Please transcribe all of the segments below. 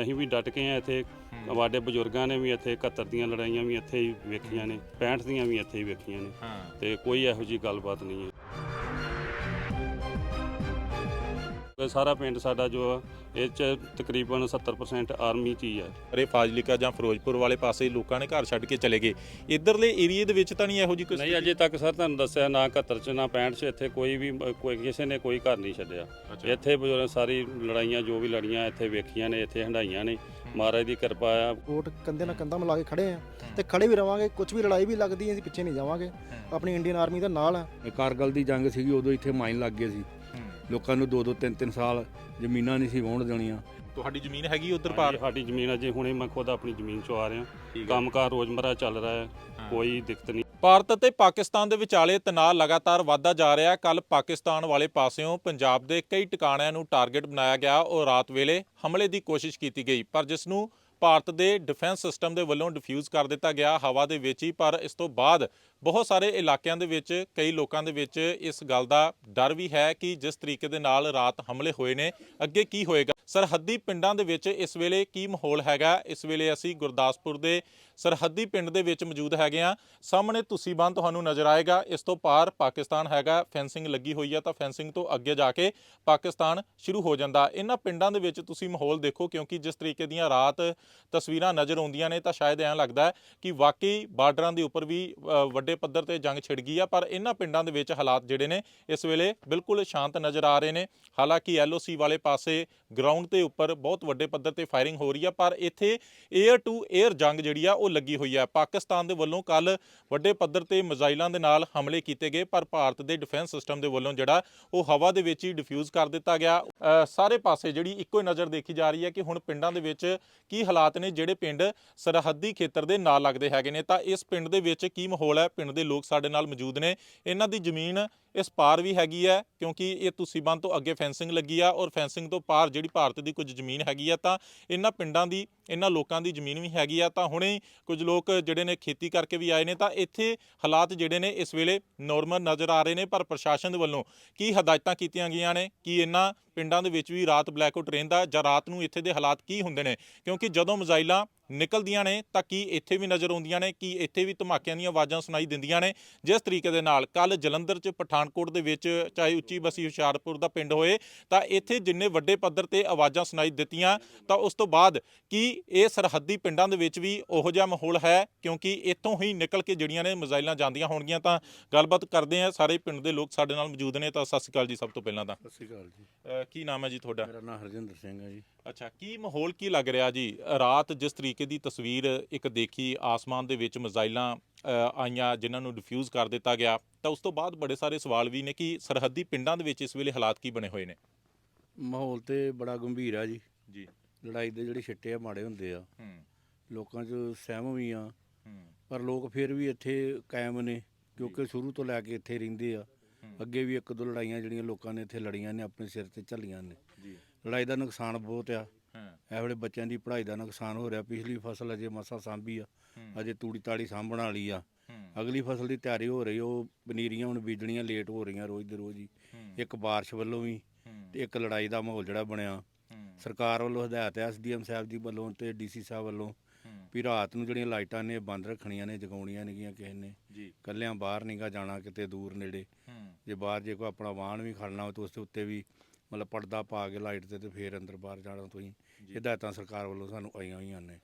ਅਸੀਂ ਵੀ ਡਟ ਕੇ ਆ ਇੱਥੇ। ਸਾਡੇ ਬਜ਼ੁਰਗਾਂ ਨੇ ਵੀ ਇੱਥੇ 71 ਦੀਆਂ ਲੜਾਈਆਂ ਵੀ ਇੱਥੇ ਹੀ ਵੇਖੀਆਂ ਨੇ 65 ਦੀਆਂ ਵੀ ਇੱਥੇ ਹੀ ਵੇਖੀਆਂ ਨੇ। ਤੇ ਕੋਈ ਇਹੋ ਜੀ ਗੱਲਬਾਤ ਨਹੀਂ ਹੈ। ਸਾਰਾ ਪਿੰਡ ਸਾਡਾ ਜੋ ਆ, ਇਹ ਚ ਤਕਰੀਬਨ 70% ਆਰਮੀ ਚ ਹੀ ਹੈ ਅਰੇ ਫਾਜ਼ਿਲਕਾ ਜਾਂ ਫਿਰੋਜ਼ਪੁਰ ਵਾਲੇ ਪਾਸੇ ਲੋਕਾਂ ਨੇ ਘਰ ਛੱਡ ਕੇ ਚਲੇ ਗਏ। ਇਧਰਲੇ ਏਰੀਏ ਦੇ ਵਿੱਚ ਤਾਂ ਨਹੀਂ ਇਹੋ ਜੀ ਕੋਈ ਨਹੀਂ ਅਜੇ ਤੱਕ ਸਰ ਤੁਹਾਨੂੰ ਦੱਸਿਆ ਨਾ 71 ਚ ਨਾ 65 ਚ ਇੱਥੇ ਕੋਈ ਵੀ ਕੋਈ ਕਿਸੇ ਨੇ ਕੋਈ ਘਰ ਨਹੀਂ ਛੱਡਿਆ। ਇੱਥੇ ਬਜ਼ੁਰਗ ਸਾਰੀ ਲੜਾਈਆਂ ਜੋ ਵੀ ਲੜੀਆਂ ਇੱਥੇ ਵੇਖੀਆਂ ਨੇ ਇੱਥੇ ਹੰਡਾਈਆਂ ਨੇ। ਮਹਾਰਾਜ ਦੀ ਕਿਰਪਾ ਆ। ਕੋਟ ਕੰਧੇ ਨਾਲ ਕੰਧਾ ਮਿਲਾ ਕੇ ਖੜੇ ਆ। ਤੇ ਖੜੇ ਵੀ ਰਵਾਂਗੇ ਕੁਝ ਵੀ ਲੜਾਈ ਵੀ ਲੱਗਦੀ ਹੈ ਅਸੀਂ ਪਿੱਛੇ ਨਹੀਂ ਜਾਵਾਂਗੇ। ਆਪਣੀ ਇੰਡੀਅਨ ਆਰਮੀ ਦਾ ਨਾਲ ਆ। ਇਹ ਕਾਰਗਲ ਦੀ ਜੰਗ ਸੀਗੀ ਉਦੋਂ ਇੱਥੇ ਮਾਈਨ ਲੱਗ ਗਏ ਸੀ। ਲੋਕਾਂ ਨੂੰ ਦੋ ਦੋ ਤਿੰਨ ਤਿੰਨ ਸਾਲ ਜ਼ਮੀਨਾਂ ਨਹੀਂ ਸੀ ਵਾਹੁਣ ਦੇਣੀਆਂ। ਤੁਹਾਡੀ ਜ਼ਮੀਨ ਹੈਗੀ ਉਧਰ ਪਾਰ? ਸਾਡੀ ਜ਼ਮੀਨ ਅਜੇ ਹੁਣੇ ਮੈਂ ਖੁਦ ਆਪਣੀ ਜ਼ਮੀਨ ਚੋਂ ਆ ਰਿਹਾ। ਕੰਮਕਾਰ ਰੋਜ਼ਮਰਾ ਚੱਲ ਰਿਹਾ ਹੈ। ਕੋਈ ਦਿੱਕਤ ਨਹੀਂ। ਭਾਰਤ ਅਤੇ ਪਾਕਿਸਤਾਨ ਦੇ ਵਿਚਾਲੇ ਤਣਾਅ ਲਗਾਤਾਰ ਵਧਦਾ ਜਾ ਰਿਹਾ ਕੱਲ ਪਾਕਿਸਤਾਨ ਵਾਲੇ ਪਾਸਿਓਂ ਪੰਜਾਬ ਦੇ ਕਈ ਟਿਕਾਣਿਆਂ ਨੂੰ ਟਾਰਗੇਟ ਬਣਾਇਆ ਗਿਆ। ਔਰ ਰਾਤ ਵੇਲੇ ਹਮਲੇ ਦੀ ਕੋਸ਼ਿਸ਼ ਕੀਤੀ ਗਈ ਪਰ ਜਿਸ ਨੂੰ ਭਾਰਤ ਦੇ ਡਿਫੈਂਸ ਸਿਸਟਮ ਦੇ ਵੱਲੋਂ ਡਿਫਿਊਜ਼ ਕਰ ਦਿੱਤਾ ਗਿਆ ਹਵਾ ਦੇ ਵਿੱਚ ਹੀ ਪਰ ਇਸ ਤੋਂ ਬਾਅਦ ਬਹੁਤ ਸਾਰੇ ਇਲਾਕਿਆਂ ਦੇ ਵਿੱਚ, ਕਈ ਲੋਕਾਂ ਦੇ ਵਿੱਚ ਇਸ ਗੱਲ ਦਾ ਡਰ ਵੀ ਹੈ ਕਿ ਜਿਸ ਤਰੀਕੇ ਦੇ ਨਾਲ ਰਾਤ ਹਮਲੇ ਹੋਏ ਨੇ, ਅੱਗੇ ਕੀ ਹੋਏਗਾ? ਸਰਹੱਦੀ ਪਿੰਡਾਂ ਦੇ ਵਿੱਚ ਇਸ ਵੇਲੇ ਕੀ ਮਾਹੌਲ ਹੈਗਾ? ਇਸ ਵੇਲੇ ਅਸੀਂ ਗੁਰਦਾਸਪੁਰ ਦੇ ਸਰਹੱਦੀ ਪਿੰਡ ਦੇ ਵਿੱਚ ਮੌਜੂਦ ਹੈਗੇ ਆ ਸਾਹਮਣੇ ਤੁਸੀਂ ਬੰਦ ਤੁਹਾਨੂੰ ਨਜ਼ਰ ਆਏਗਾ, ਇਸ ਤੋਂ ਪਾਰ ਪਾਕਿਸਤਾਨ ਹੈਗਾ, ਫੈਂਸਿੰਗ ਲੱਗੀ ਹੋਈ ਆ ਤਾਂ ਫੈਂਸਿੰਗ ਤੋਂ ਅੱਗੇ ਜਾ ਕੇ ਪਾਕਿਸਤਾਨ ਸ਼ੁਰੂ ਹੋ ਜਾਂਦਾ। ਇਹਨਾਂ ਪਿੰਡਾਂ ਦੇ ਵਿੱਚ ਤੁਸੀਂ ਮਾਹੌਲ ਦੇਖੋ, ਕਿਉਂਕਿ ਜਿਸ ਤਰੀਕੇ ਦੀਆਂ ਰਾਤ ਤਸਵੀਰਾਂ ਨਜ਼ਰ ਆਉਂਦੀਆਂ ਨੇ ਤਾਂ ਸ਼ਾਇਦ ਐਂ ਲੱਗਦਾ ਕਿ ਵਾਕਈ ਬਾਰਡਰਾਂ ਦੇ ਉੱਪਰ ਵੀ ਵੱਡੇ ਵੱਡੇ ਪੱਧਰ ਤੇ ਜੰਗ ਛਿੜ ਗਈ ਆ, ਪਰ ਇਹਨਾਂ ਪਿੰਡਾਂ ਦੇ ਵਿੱਚ ਹਾਲਾਤ ਜਿਹੜੇ ਨੇ, ਇਸ ਵੇਲੇ ਬਿਲਕੁਲ ਸ਼ਾਂਤ ਨਜ਼ਰ ਆ ਰਹੇ ਨੇ। ਹਾਲਾਂਕਿ ਐਲਓਸੀ ਵਾਲੇ ਪਾਸੇ ਗਰਾਊਂਡ ਦੇ ਉੱਪਰ ਬਹੁਤ ਵੱਡੇ ਪੱਧਰ ਤੇ ਫਾਇਰਿੰਗ ਹੋ ਰਹੀ ਆ, ਪਰ ਇੱਥੇ 에ਅਰ ਟੂ 에ਅਰ ਜੰਗ ਜਿਹੜੀ ਆ, ਉਹ ਲੱਗੀ ਹੋਈ ਆ। ਪਾਕਿਸਤਾਨ ਦੇ ਵੱਲੋਂ ਕੱਲ ਵੱਡੇ ਪੱਧਰ ਤੇ ਮਿਜ਼ਾਈਲਾਂ ਦੇ ਨਾਲ ਹਮਲੇ ਕੀਤੇ ਗਏ, ਪਰ ਭਾਰਤ ਦੇ ਡਿਫੈਂਸ ਸਿਸਟਮ ਦੇ ਵੱਲੋਂ ਜਿਹੜਾ, ਉਹ ਹਵਾ ਦੇ ਵਿੱਚ ਹੀ ਡਿਫਿਊਜ਼ ਕਰ ਦਿੱਤਾ ਗਿਆ। ਸਾਰੇ ਪਾਸੇ ਜਿਹੜੀ ਇੱਕੋ ਹੀ ਨਜ਼ਰ ਦੇਖੀ ਜਾ ਰਹੀ ਹੈ ਕਿ ਹੁਣ ਪਿੰਡਾਂ ਦੇ ਵਿੱਚ ਕੀ ਹਾਲਾਤ ਨੇ, ਜਿਹੜੇ ਪਿੰਡ ਸਰਹੱਦੀ ਖੇਤਰ ਦੇ ਨਾਲ ਲੱਗਦੇ ਹੈਗੇ ਨੇ। ਤਾਂ ਇਸ ਪਿੰਡ ਦੇ ਵਿੱਚ ਕੀ ਮਾਹੌਲ ਹੈ? ਪਿੰਡ ਦੇ ਲੋਕ ਸਾਡੇ ਨਾਲ ਮੌਜੂਦ ਨੇ। ਇਹਨਾਂ ਦੀ ਜ਼ਮੀਨ ਇਸ ਪਾਰ ਵੀ ਹੈਗੀ ਹੈ, ਕਿਉਂਕਿ ਇਹ ਤੁਸੀਂ ਬੰਦ ਤੋਂ ਅੱਗੇ ਫੈਂਸਿੰਗ ਲੱਗੀ ਆ ਔਰ ਫੈਂਸਿੰਗ ਤੋਂ ਪਾਰ ਜਿਹੜੀ ਭਾਰਤ ਦੀ ਕੁਝ ਜ਼ਮੀਨ ਹੈਗੀ ਆ, ਤਾਂ ਇਹਨਾਂ ਪਿੰਡਾਂ ਦੀ, ਇਹਨਾਂ ਲੋਕਾਂ ਦੀ ਜ਼ਮੀਨ ਵੀ ਹੈਗੀ ਆ, ਤਾਂ ਹੁਣੇ ਕੁਝ ਲੋਕ ਜਿਹੜੇ ਨੇ ਖੇਤੀ ਕਰਕੇ ਵੀ ਆਏ ਨੇ, ਤਾਂ ਇੱਥੇ ਹਾਲਾਤ ਜਿਹੜੇ ਨੇ ਇਸ ਵੇਲੇ ਨੋਰਮਲ ਨਜ਼ਰ ਆ ਰਹੇ ਨੇ, ਪਰ ਪ੍ਰਸ਼ਾਸਨ ਦੇ ਵੱਲੋਂ ਕੀ ਹਦਾਇਤਾਂ ਕੀਤੀਆਂ ਗਈਆਂ ਨੇ, ਕਿ ਇਹਨਾਂ ਪਿੰਡਾਂ ਦੇ ਵਿੱਚ ਵੀ ਰਾਤ ਬਲੈਕਆਊਟ ਰਹਿੰਦਾ ਜਾਂ ਰਾਤ ਨੂੰ ਇੱਥੇ ਦੇ ਹਾਲਾਤ ਕੀ ਹੁੰਦੇ ਨੇ, ਕਿਉਂਕਿ ਜਦੋਂ ਮਿਜ਼ਾਈਲਾਂ ਨਿਕਲਦੀਆਂ ਨੇ, ਤਾਂ ਕੀ ਇੱਥੇ ਵੀ ਨਜ਼ਰ ਆਉਂਦੀਆਂ ਨੇ, ਕੀ ਇੱਥੇ ਵੀ ਧਮਾਕਿਆਂ ਦੀਆਂ ਆਵਾਜ਼ਾਂ ਸੁਣਾਈ ਦਿੰਦੀਆਂ ਨੇ, ਜਿਸ ਤਰੀਕੇ ਦੇ ਨਾਲ ਕੱਲ ਜਲੰਧਰ 'ਚ ਪਠਾਨ ਪਠਾਨਕੋਟ ਦੇ ਵਿੱਚ ਚਾਹੇ ਉੱਚੀ ਬਸੀ ਹੁਸ਼ਿਆਰਪੁਰ ਦਾ ਪਿੰਡ ਹੋਏ ਤਾਂ ਇੱਥੇ ਜਿੰਨੇ ਵੱਡੇ ਪੱਧਰ ਤੇ ਆਵਾਜ਼ਾਂ ਸੁਣਾਈ ਦਿੱਤੀਆਂ ਤਾਂ ਉਸ ਤੋਂ ਬਾਅਦ ਕੀ ਇਹ ਸਰਹੱਦੀ ਪਿੰਡਾਂ ਦੇ ਵਿੱਚ ਵੀ ਉਹੋ ਜਿਹਾ ਮਾਹੌਲ ਹੈ? ਕਿਉਂਕਿ ਇੱਥੋਂ ਹੀ ਨਿਕਲ ਕੇ ਜਿਹੜੀਆਂ ਨੇ ਮਿਜ਼ਾਈਲਾਂ ਜਾਂਦੀਆਂ ਹੋਣਗੀਆਂ ਤਾਂ ਗੱਲਬਾਤ ਕਰਦੇ ਆ ਸਾਰੇ ਪਿੰਡ ਦੇ ਲੋਕ ਸਾਡੇ ਨਾਲ ਮੌਜੂਦ ਨੇ ਤਾਂ ਸਤਿ ਸ਼੍ਰੀ ਅਕਾਲ ਜੀ ਸਭ ਤੋਂ ਪਹਿਲਾਂ ਤਾਂ। ਸਤਿ ਸ਼੍ਰੀ ਅਕਾਲ ਜੀ। ਅਹ ਕੀ ਨਾਮ ਹੈ ਜੀ ਤੁਹਾਡਾ? ਮੇਰਾ ਨਾਮ ਹਰਜਿੰਦਰ ਸਿੰਘ ਹੈ ਜੀ। ਅੱਛਾ ਕੀ ਮਾਹੌਲ ਕੀ ਲੱਗ ਰਿਹਾ ਜੀ? ਰਾਤ ਜਿਸ ਤਰੀਕੇ ਦੀ ਤਸਵੀਰ ਇੱਕ ਦੇਖੀ ਆਸਮਾਨ ਦੇ ਵਿੱਚ ਮਿਜ਼ਾਈਲਾਂ ਅ, ਆਈਆਂ ਜਿਨ੍ਹਾਂ ਨੂੰ ਡਿਫਿਊਜ਼ ਕਰ ਦਿੱਤਾ ਗਿਆ। ਤਾਂ ਉਸ ਤੋਂ ਬਾਅਦ ਬੜੇ ਸਾਰੇ ਸਵਾਲ ਵੀ ਨੇ ਕਿ ਸਰਹੱਦੀ ਪਿੰਡਾਂ ਦੇ ਵਿੱਚ ਇਸ ਵੇਲੇ ਹਾਲਾਤ ਕੀ ਬਣੇ ਹੋਏ ਨੇ? ਮਾਹੌਲ ਤੇ ਬੜਾ ਗੰਭੀਰ ਆ ਜੀ। ਜੀ। ਲੜਾਈ ਦੇ ਜਿਹੜੇ ਛਿੱਟੇ ਆ ਮਾੜੇ ਹੁੰਦੇ ਆ। ਹੂੰ। ਲੋਕਾਂ 'ਚ ਸਹਿਮ ਵੀ ਆ। ਹੂੰ। ਪਰ ਲੋਕ ਫਿਰ ਵੀ ਇੱਥੇ ਕਾਇਮ ਨੇ ਕਿਉਂਕਿ ਸ਼ੁਰੂ ਤੋਂ ਲੈ ਕੇ ਇੱਥੇ ਰਹਿੰਦੇ ਆ। ਅੱਗੇ ਵੀ ਇੱਕ ਦੋ ਲੜਾਈਆਂ ਜਿਹੜੀਆਂ ਲੋਕਾਂ ਨੇ ਇੱਥੇ ਲੜੀਆਂ ਨੇ ਆਪਣੇ ਸਿਰ ਤੇ ਝੱਲੀਆਂ ਨੇ। ਜੀ। ਲੜਾਈ ਦਾ ਨੁਕਸਾਨ ਬਹੁਤ ਆ। ਹਾਂ। ਇਹ ਵੇਲੇ ਬੱਚਿਆਂ ਦੀ ਪੜ੍ਹਾਈ ਦਾ ਨੁਕਸਾਨ ਹੋ ਰਿਹਾ। ਪਿਛਲੀ ਫਸਲ ਅਜੇ ਮਸਾ ਸਾਂਭੀ ਆ। ਅਜੇ ਤੂੜੀ ਤਾੜੀ ਸਾਂਭਣ ਵਾਲੀ ਆ। ਅਗਲੀ ਫਸਲ ਦੀ ਤਿਆਰੀ ਹੋ ਰਹੀ ਉਹ ਪਨੀਰੀਆਂ ਹੁਣ ਬੀਜਣੀਆਂ ਲੇਟ ਹੋ ਰਹੀਆਂ ਰੋਜ਼ ਦੇ ਰੋਜ਼ ਹੀ। ਇੱਕ ਬਾਰਿਸ਼ ਵੱਲੋਂ ਵੀ ਤੇ ਇੱਕ ਲੜਾਈ ਦਾ ਮਾਹੌਲ ਜਿਹੜਾ ਬਣਿਆ। ਸਰਕਾਰ ਵੱਲੋਂ ਹਦਾਇਤ ਹੈ ਐਸਡੀਐਮ ਸਾਹਿਬ ਜੀ ਵੱਲੋਂ ਤੇ ਡੀਸੀ ਸਾਹਿਬ ਵੱਲੋਂ ਵੀ ਰਾਤ ਨੂੰ ਜਿਹੜੀਆਂ ਲਾਈਟਾਂ ਨੇ ਬੰਦ ਰੱਖਣੀਆਂ ਨੇ ਜਗਾਉਣੀਆਂ ਨੇਗੀਆਂ ਕਿਸੇ ਨੇ। ਜੀ। ਕੱਲਿਆਂ ਬਾਹਰ ਨਹੀਂਗਾ ਜਾਣਾ ਕਿਤੇ ਦੂਰ ਨੇੜੇ। ਜੇ ਬਾਹਰ ਜੇ ਕੋਈ ਆਪਣਾ ਵਾਹਨ ਵੀ ਖੜਨਾ ਹੋਵੇ ਤਾਂ ਉਸ ਦੇ ਉੱਤੇ ਵੀ ਮਤਲਬ ਪਰਦਾ ਪਾ ਕੇ ਲਾਈਟ ਤੇ ਤੇ ਫੇਰ ਅੰਦਰ ਬਾਹਰ ਜਾਣਾ ਤੁਸੀਂ। ਹਦਾਇਤਾਂ ਸਰਕਾਰ ਵੱਲੋਂ ਸਾਨੂੰ ਆਈਆਂ ਹੋਈਆਂ ਨੇ।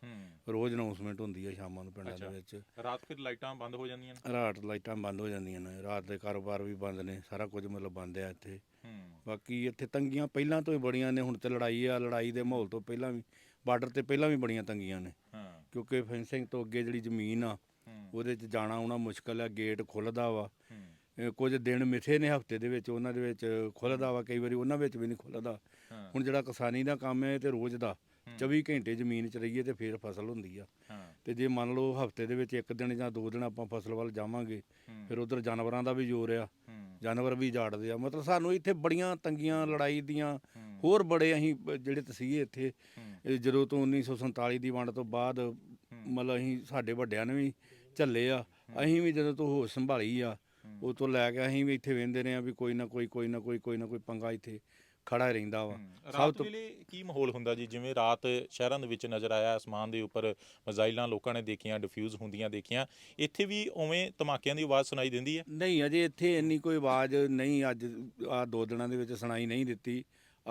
ਰੋਜ਼ ਅਨਾਉਂਸਮੈਂਟ ਹੁੰਦੀ ਹੈ ਸ਼ਾਮਾਂ ਨੂੰ ਪਿੰਡਾਂ। ਦੇ ਵਿੱਚ। ਰਾਤ ਫਿਰ ਲਾਈਟਾਂ ਬੰਦ ਹੋ ਜਾਂਦੀਆਂ ਨੇ? ਰਾਤ ਲਾਈਟਾਂ ਬੰਦ ਹੋ ਜਾਂਦੀਆਂ ਨੇ। ਰਾਤ ਦੇ ਕਾਰੋਬਾਰ ਵੀ ਬੰਦ ਨੇ। ਸਾਰਾ ਕੁਝ ਮਤਲਬ ਬੰਦ ਹੈ ਇੱਥੇ। ਬਾਕੀ ਇੱਥੇ ਤੰਗੀਆਂ ਪਹਿਲਾਂ ਤੋਂ ਹੀ ਬੜੀਆਂ ਨੇ। ਹੁਣ ਤੇ ਲੜਾਈ ਆ। ਲੜਾਈ ਦੇ ਮਾਹੌਲ ਤੋਂ ਪਹਿਲਾਂ ਵੀ ਬਾਰਡਰ ਤੇ ਪਹਿਲਾਂ ਵੀ ਬੜੀਆਂ ਤੰਗੀਆਂ ਨੇ। ਕਿਉਂਕਿ ਫੈਂਸਿੰਗ ਤੋਂ ਅੱਗੇ ਜਿਹੜੀ ਜ਼ਮੀਨ ਆ ਉਹਦੇ 'ਚ ਜਾਣਾ ਆਉਣਾ ਮੁਸ਼ਕਲ ਆ। ਗੇਟ ਖੁੱਲਦਾ ਵਾ। ਕੁਝ ਦਿਨ ਮਿੱਥੇ ਨੇ ਹਫ਼ਤੇ ਦੇ ਵਿੱਚ ਉਹਨਾਂ ਦੇ ਵਿੱਚ ਖੁੱਲਦਾ ਵਾ ਕਈ ਵਾਰੀ ਉਹਨਾਂ ਵਿੱਚ ਵੀ ਨਹੀਂ ਖੁੱਲਦਾ। ਹੁਣ ਜਿਹੜਾ ਕਿਸਾਨੀ ਦਾ ਕੰਮ ਹੈ ਤੇ ਰੋਜ਼ ਦਾ 24 ਘੰਟੇ ਜ਼ਮੀਨ 'ਚ ਰਹੀਏ ਤੇ ਫੇਰ ਫਸਲ ਹੁੰਦੀ ਆ। ਤੇ ਜੇ ਮੰਨ ਲਓ ਹਫ਼ਤੇ ਦੇ ਵਿੱਚ ਇੱਕ ਦਿਨ ਜਾਂ ਦੋ ਦਿਨ ਆਪਾਂ ਫਸਲ ਵੱਲ ਜਾਵਾਂਗੇ ਫਿਰ ਉਧਰ ਜਾਨਵਰਾਂ ਦਾ ਵੀ ਜ਼ੋਰ ਆ। ਜਾਨਵਰ ਵੀ ਜਾੜਦੇ ਆ। ਮਤਲਬ ਸਾਨੂੰ ਇੱਥੇ ਬੜੀਆਂ ਤੰਗੀਆਂ ਲੜਾਈ ਦੀਆਂ ਹੋਰ ਬੜੇ ਅਸੀਂ ਜਿਹੜੇ ਤਸੀਹੇ ਇੱਥੇ। ਜਦੋਂ ਤੋਂ 1947 ਦੀ ਵੰਡ ਤੋਂ ਬਾਅਦ ਮਤਲਬ ਅਸੀਂ ਸਾਡੇ ਵੱਡਿਆਂ ਨੇ ਵੀ ਝੱਲੇ ਆ ਅਸੀਂ ਵੀ ਜਦੋਂ ਤੋਂ ਹੋਸ਼ ਸੰਭਾਲੀ ਆ ਉਹ ਤੋਂ ਲੈ ਕੇ ਅਸੀਂ ਵੀ ਇੱਥੇ ਵੇਂਦੇ ਰਹੇ ਆ ਵੀ ਕੋਈ ਨਾ ਕੋਈ ਕੋਈ ਨਾ ਕੋਈ ਕੋਈ ਨਾ ਕੋਈ ਪੰਗਾ ਇੱਥੇ ਖੜਾ ਰਹਿੰਦਾ ਵਾ। ਸਭ ਤੋਂ ਵੇਲੇ ਕੀ ਮਾਹੌਲ ਹੁੰਦਾ ਜੀ? ਜਿਵੇਂ ਰਾਤ ਸ਼ਹਿਰਾਂ ਦੇ ਵਿੱਚ ਨਜ਼ਰ ਆਇਆ ਅਸਮਾਨ ਦੇ ਉੱਪਰ ਮਜ਼ਾਈਲਾਂ ਲੋਕਾਂ ਨੇ ਦੇਖੀਆਂ ਡਿਫਿਊਜ਼ ਹੁੰਦੀਆਂ ਦੇਖੀਆਂ। ਇੱਥੇ ਵੀ ਉਵੇਂ ਧਮਾਕਿਆਂ ਦੀ ਆਵਾਜ਼ ਸੁਣਾਈ ਦਿੰਦੀ ਹੈ? ਨਹੀਂ ਅਜੇ ਇੱਥੇ ਇੰਨੀ ਕੋਈ ਆਵਾਜ਼ ਨਹੀਂ ਅੱਜ ਆ ਦੋ ਦਿਨਾਂ ਦੇ ਵਿੱਚ ਸੁਣਾਈ ਨਹੀਂ ਦਿੱਤੀ।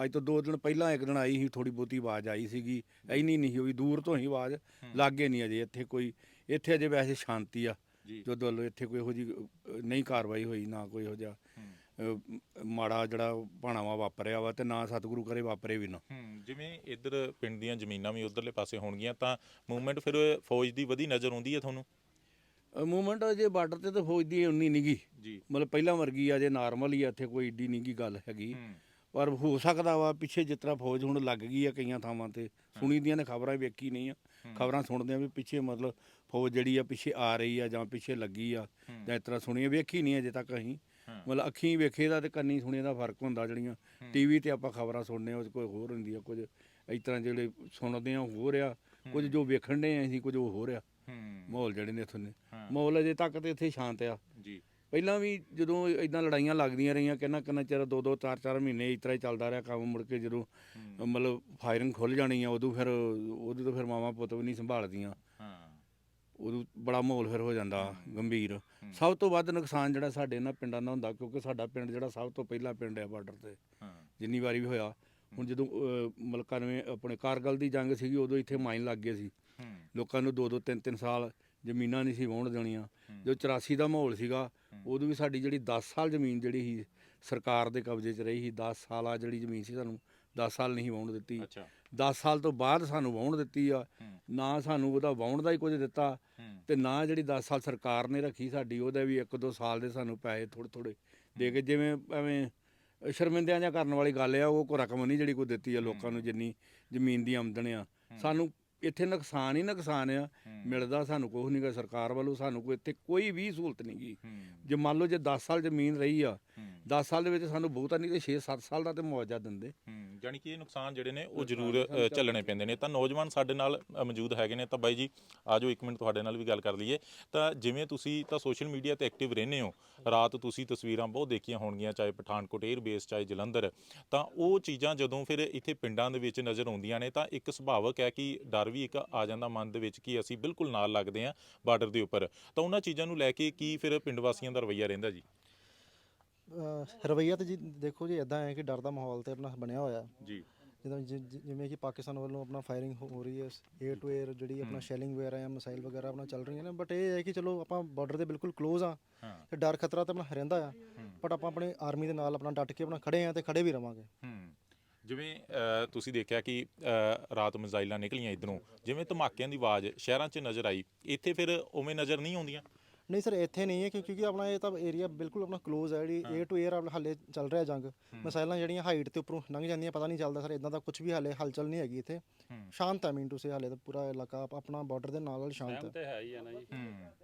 ਅੱਜ ਤੋਂ ਦੋ ਦਿਨ ਪਹਿਲਾਂ ਇੱਕ ਦਿਨ ਆਈ ਸੀ ਥੋੜੀ ਬਹੁਤੀ ਆਵਾਜ਼ ਆਈ ਸੀਗੀ। ਇੰਨੀ ਨਹੀਂ ਹੋਈ ਦੂਰ ਤੋਂ ਹੀ ਆਵਾਜ਼ ਲੱਗੇ ਨਹੀਂ ਅਜੇ ਇੱਥੇ ਕੋਈ। ਇੱਥੇ ਅਜੇ ਵੈਸੇ ਸ਼ਾਂਤੀ ਆ। ਜੀ। ਜੋ ਵੱਲੋਂ ਇੱਥੇ ਕੋਈ ਇਹੋ ਜੀ ਨਹੀਂ ਕਾਰਵਾਈ ਹੋਈ ਨਾ ਕੋਈ ਇਹੋ ਜਿਹਾ ਮਾੜਾ ਜਿਹੜਾ ਭਾਣਾਵਾ ਵਾਪਰਿਆ ਵਾ ਤੇ ਨਾ ਸਤਿਗੁਰੂ ਕਰੇ ਵਾਪਰੇ ਵੀ ਨਾ। ਜਿਵੇਂ ਇੱਧਰ ਪਿੰਡ ਦੀਆਂ ਜ਼ਮੀਨਾਂ ਵੀ ਉਧਰਲੇ ਪਾਸੇ ਹੋਣਗੀਆਂ ਤਾਂ ਮੂਵਮੈਂਟ ਫਿਰ ਫੌਜ ਦੀ ਵਧੀ ਨਜ਼ਰ ਆਉਂਦੀ ਹੈ ਤੁਹਾਨੂੰ? ਮੂਵਮੈਂਟ ਅਜੇ ਬਾਰਡਰ ਤੇ ਤਾਂ ਫੌਜ ਦੀ ਉਨੀ ਨਹੀਂਗੀ ਜੀ। ਮਤਲਬ ਪਹਿਲਾਂ ਵਰਗੀ ਆ ਜੇ ਨਾਰਮਲ ਹੀ ਆ ਇੱਥੇ ਕੋਈ ਏਡੀ ਨਹੀਂਗੀ ਗੱਲ ਹੈਗੀ। ਪਰ ਹੋ ਸਕਦਾ ਵਾ ਪਿੱਛੇ ਜਿਸ ਤਰ੍ਹਾਂ ਫੌਜ ਹੁਣ ਲੱਗ ਗਈ ਆ ਕਈਆਂ ਥਾਵਾਂ ਤੇ ਸੁਣੀ ਦੀਆਂ ਨੇ ਖਬਰਾਂ ਵੇਖੀ ਨਹੀਂ ਆ। ਖਬਰਾਂ ਸੁਣਦੇ ਆ ਵੀ ਪਿੱਛੇ ਮਤਲਬ ਫੌਜ ਜਿਹੜੀ ਆ ਪਿੱਛੇ ਆ ਰਹੀ ਆ ਜਾਂ ਪਿੱਛੇ ਲੱਗੀ ਆ ਜਾਂ ਇਸ ਤਰ੍ਹਾਂ ਸੁਣੀ ਆ, ਵੇਖੀ ਨਹੀਂ ਅਜੇ ਤੱਕ ਅਸੀਂ। ਮਤਲਬ ਅੱਖੀਂ ਵੇਖੇ ਦਾ ਤੇ ਕੰਨੀ ਸੁਣੇ ਦਾ ਫ਼ਰਕ ਹੁੰਦਾ ਜਿਹੜੀਆਂ ਟੀਵੀ ਤੇ ਆਪਾਂ ਖਬਰਾਂ ਸੁਣਨੇ ਆ ਉਹ 'ਚ ਕੋਈ ਹੋਰ ਹੁੰਦੀ ਆ ਕੁਝ ਇਸ ਤਰ੍ਹਾਂ ਜਿਹੜੇ ਸੁਣਦੇ ਆ ਉਹ ਹੋ ਰਿਹਾ। ਕੁਝ ਜੋ ਵੇਖਣ ਦੇ ਅਸੀਂ ਕੁਝ ਉਹ ਹੋ ਰਿਹਾ। ਮਾਹੌਲ ਜਿਹੜੇ ਨੇ ਇੱਥੋਂ ਦੇ। ਮਾਹੌਲ ਅਜੇ ਤੱਕ ਤੇ ਇੱਥੇ ਸ਼ਾਂਤ ਆ। ਜੀ। ਪਹਿਲਾਂ ਵੀ ਜਦੋਂ ਇਦਾਂ ਲੜਾਈਆਂ ਲੱਗਦੀਆਂ ਰਹੀਆਂ ਕਿੰਨਾ ਕਿੰਨਾ ਚਿਰ ਦੋ ਦੋ ਚਾਰ ਚਾਰ ਮਹੀਨੇ ਇਸ ਤਰ੍ਹਾਂ ਹੀ ਚੱਲਦਾ ਰਿਹਾ ਕੰਮ ਮੁੜ ਕੇ ਜਦੋਂ ਮਤਲਬ ਫਾਇਰਿੰਗ ਖੁੱਲ ਜਾਣੀ ਆ ਉਦੋਂ ਫਿਰ ਉਦੋਂ ਤਾਂ ਫਿਰ ਮਾਵਾ ਪੁੱਤ ਵੀ ਨਹੀਂ ਸੰਭਾਲਦੀਆਂ। ਹਾਂ। ਉਦੋਂ ਬੜਾ ਮਾਹੌਲ ਫਿਰ ਹੋ ਜਾਂਦਾ ਗੰਭੀਰ। ਸਭ ਤੋਂ ਵੱਧ ਨੁਕਸਾਨ ਜਿਹੜਾ ਸਾਡੇ ਇਹਨਾਂ ਪਿੰਡਾਂ ਦਾ ਹੁੰਦਾ ਕਿਉਂਕਿ ਸਾਡਾ ਪਿੰਡ ਜਿਹੜਾ ਸਭ ਤੋਂ ਪਹਿਲਾ ਪਿੰਡ ਹੈ ਬਾਰਡਰ ਤੇ। ਹਾਂ। ਜਿੰਨੀ ਵਾਰੀ ਵੀ ਹੋਇਆ ਹੁਣ ਜਦੋਂ ਮਤਲਬ 91 ਆਪਣੇ ਕਾਰਗਲ ਦੀ ਜੰਗ ਸੀਗੀ ਉਦੋਂ ਇੱਥੇ ਮਾਈਨ ਲੱਗ ਗਏ ਸੀ। ਲੋਕਾਂ ਨੂੰ ਦੋ ਦੋ ਤਿੰਨ ਤਿੰਨ ਸਾਲ ਜ਼ਮੀਨਾਂ ਨਹੀਂ ਸੀ ਵਾਹੁਣ ਦੇਣੀਆਂ। ਜੋ 84 ਦਾ ਮਾਹੌਲ ਸੀਗਾ ਉਦੋਂ ਵੀ ਸਾਡੀ ਜਿਹੜੀ 10 ਸਾਲ ਜ਼ਮੀਨ ਜਿਹੜੀ ਸੀ ਸਰਕਾਰ ਦੇ ਕਬਜ਼ੇ 'ਚ ਰਹੀ ਸੀ 10 ਸਾਲ ਆ ਜਿਹੜੀ ਜ਼ਮੀਨ ਸੀ ਸਾਨੂੰ 10 ਸਾਲ ਨਹੀਂ ਵਾਹੁਣ ਦਿੱਤੀ। ਅੱਛਾ। 10 ਸਾਲ ਤੋਂ ਬਾਅਦ ਸਾਨੂੰ ਵਾਹੁਣ ਦਿੱਤੀ ਆ। ਨਾ ਸਾਨੂੰ ਉਹਦਾ ਵਾਹੁਣ ਦਾ ਹੀ ਕੁਝ ਦਿੱਤਾ ਤੇ ਨਾ ਜਿਹੜੀ 10 ਸਾਲ ਸਰਕਾਰ ਨੇ ਰੱਖੀ ਸਾਡੀ ਉਹਦੇ ਵੀ 1-2 ਸਾਲ ਦੇ ਸਾਨੂੰ ਪੈਸੇ ਥੋੜੇ ਥੋੜੇ ਦੇ ਕੇ ਜਿਵੇਂ ਐਵੇਂ ਸ਼ਰਮਿੰਦਿਆਂ ਜਾਂ ਕਰਨ ਵਾਲੀ ਗੱਲ ਆ ਉਹ ਕੋਈ ਰਕਮ ਨਹੀਂ ਜਿਹੜੀ ਕੋਈ ਦਿੱਤੀ ਆ ਲੋਕਾਂ ਨੂੰ ਜਿੰਨੀ ਜ਼ਮੀਨ ਦੀ ਆਮਦਨ ਆ। ਸਾਨੂੰ ਇੱਥੇ ਨੁਕਸਾਨ ਹੀ ਨੁਕਸਾਨ ਆ। ਮਿਲਦਾ ਸਾਨੂੰ ਕੁਝ ਨਹੀਂਗਾ ਸਰਕਾਰ ਵੱਲੋਂ ਸਾਨੂੰ ਕੋਈ ਇੱਥੇ ਕੋਈ ਵੀ ਸਹੂਲਤ ਨਹੀਂ ਗਈ ਹੂੰ। ਜੇ ਮੰਨ ਲਓ ਜੇ 10 ਸਾਲ ਜ਼ਮੀਨ ਰਹੀ ਆ 10 ਸਾਲ ਦੇ ਵਿੱਚ ਸਾਨੂੰ ਬਹੁਤਾ ਨਹੀਂ ਤੇ 6-7 ਸਾਲ ਦਾ ਤੇ ਮੁਆਵਜ਼ਾ ਦਿੰਦੇ। ਜਾਨੀ ਕਿ ਇਹ ਨੁਕਸਾਨ ਜਿਹੜੇ ਨੇ ਉਹ ਜ਼ਰੂਰ ਅ, ਝੱਲਣੇ ਪੈਂਦੇ ਨੇ। ਤਾਂ ਨੌਜਵਾਨ ਸਾਡੇ ਨਾਲ ਮੌਜੂਦ ਹੈਗੇ ਨੇ। ਤਾਂ ਬਾਈ ਜੀ ਆਜੋ ਇੱਕ ਮਿੰਟ ਤੁਹਾਡੇ ਨਾਲ ਵੀ ਗੱਲ ਕਰ ਲਈਏ। ਤਾਂ ਜਿਵੇਂ ਤੁਸੀਂ ਤਾਂ ਸੋਸ਼ਲ ਮੀਡੀਆ ਤੇ ਐਕਟਿਵ ਰਹਿੰਦੇ ਹੋ ਰਾਤ ਤੁਸੀਂ ਤਸਵੀਰਾਂ ਬਹੁਤ ਦੇਖੀਆਂ ਹੋਣਗੀਆਂ ਚਾਹੇ ਪਠਾਨਕੋਟ 에ਅਰ ਬੇਸ ਚਾਹੇ ਜਲੰਧਰ। ਤਾਂ ਉਹ ਚੀਜ਼ਾਂ ਜਦੋਂ ਫਿਰ ਇੱਥੇ ਪਿੰਡਾਂ ਦੇ ਵਿੱਚ ਨਜ਼ਰ ਆਉਂਦੀਆਂ ਨੇ ਤਾਂ ਇੱਕ ਸੁਭਾਵਕ ਹੈ ਕਿ ਡਰ ਵੀ ਇੱਕ ਆ ਜਾਂਦਾ ਮਨ ਦੇ ਵਿੱਚ ਕਿ ਅਸੀਂ ਬਿਲਕੁਲ ਨਾਲ ਲੱਗਦੇ ਹਾਂ ਬਾਰਡਰ ਦੇ ਉੱਪਰ। ਤਾਂ ਉਹਨਾਂ ਚੀਜ਼ਾਂ ਨੂੰ ਲੈ ਕੇ ਕੀ ਫਿਰ ਪਿੰਡ ਵਾਸੀਆਂ ਦਾ ਰਵੱਈਆ ਰਹਿੰਦਾ ਜੀ? ਰਵੱਈਆ ਤੇ ਜੀ ਦੇਖੋ ਜੀ ਇਦਾਂ ਹੈ ਕਿ ਡਰ ਦਾ ਮਾਹੌਲ ਤੇ ਆਪਣਾ ਬਣਿਆ ਹੋਇਆ। ਜੀ। ਜਿੱਦਾਂ ਜਿਵੇਂ ਕਿ ਪਾਕਿਸਤਾਨ ਵੱਲੋਂ ਆਪਣਾ ਫਾਇਰਿੰਗ ਹੋ ਰਹੀ ਹੈ ਏਅਰ ਟੂ ਏਅਰ ਜਿਹੜੀ ਆਪਣਾ ਸ਼ੈਲਿੰਗ ਵਗੈਰਾ ਜਾਂ ਮਿਸਾਈਲ ਵਗੈਰਾ ਆਪਣਾ ਚੱਲ ਰਹੀਆਂ ਨੇ ਬਟ ਇਹ ਹੈ ਕਿ ਚਲੋ ਆਪਾਂ ਬਾਰਡਰ ਦੇ ਬਿਲਕੁਲ ক্লোਜ਼ ਆ ਤੇ ਡਰ ਖਤਰਾ ਤਾਂ ਆਪਣਾ ਰਹਿੰਦਾ ਆ। ਬਟ ਆਪਾਂ ਆਪਣੇ ਆਰਮੀ ਦੇ ਨਾਲ ਆਪਣਾ ਡਟ ਕੇ ਆਪਣਾ ਖੜੇ ਆ ਤੇ ਖੜੇ ਵੀ ਰਵਾਂਗੇ। ਹੂੰ। ਜਿਵੇਂ ਤੁਸੀਂ ਦੇਖਿਆ ਕਿ ਰਾਤ ਮਿਜ਼ਾਈਲਾਂ ਨਿਕਲੀਆਂ ਇਧਰੋਂ ਜਿਵੇਂ ਧਮਾਕਿਆਂ ਦੀ ਆਵਾਜ਼ ਸ਼ਹਿਰਾਂ 'ਚ ਨਜ਼ਰ ਆਈ ਇੱਥੇ ਫਿਰ ਉਵੇਂ ਨਜ਼ਰ ਨਹੀਂ ਆਉਂਦੀਆਂ? ਨਹੀਂ ਸਰ ਇੱਥੇ ਨਹੀਂ ਹੈ ਕਿਉਂ- ਕਿਉਂਕਿ ਆਪਣਾ ਇਹ ਤਾਂ ਏਰੀਆ ਬਿਲਕੁਲ ਆਪਣਾ ক্লোਜ਼ ਹੈ ਜਿਹੜੀ ਏਅਰ ਟੂ ਏਅਰ ਹਾਲੇ ਚੱਲ ਰਿਹਾ ਜੰਗ। ਮਿਸਾਈਲਾਂ ਜਿਹੜੀਆਂ ਹਾਈਟ ਤੇ ਉੱਪਰੋਂ ਲੰਘ ਜਾਂਦੀਆਂ ਪਤਾ ਨਹੀਂ ਚੱਲਦਾ ਸਰ ਇਦਾਂ ਦਾ ਕੁਝ ਵੀ ਹਾਲੇ ਹਲਚਲ ਨਹੀਂ ਹੈਗੀ ਇੱਥੇ। ਸ਼ਾਂਤ ਹੈ ਮੀਨ ਟੂ ਸੇ ਹਾਲੇ ਤਾਂ ਪੂਰਾ ਇਲਾਕਾ ਆਪ- ਆਪਣਾ ਬਾਰਡਰ ਦੇ ਨਾਲ ਨਾਲ ਸ਼ਾਂਤ ਸਹਿਮ ਹੈ ਤੇ ਹੈ ਹੀ ਆ ਨਾ ਜੀ।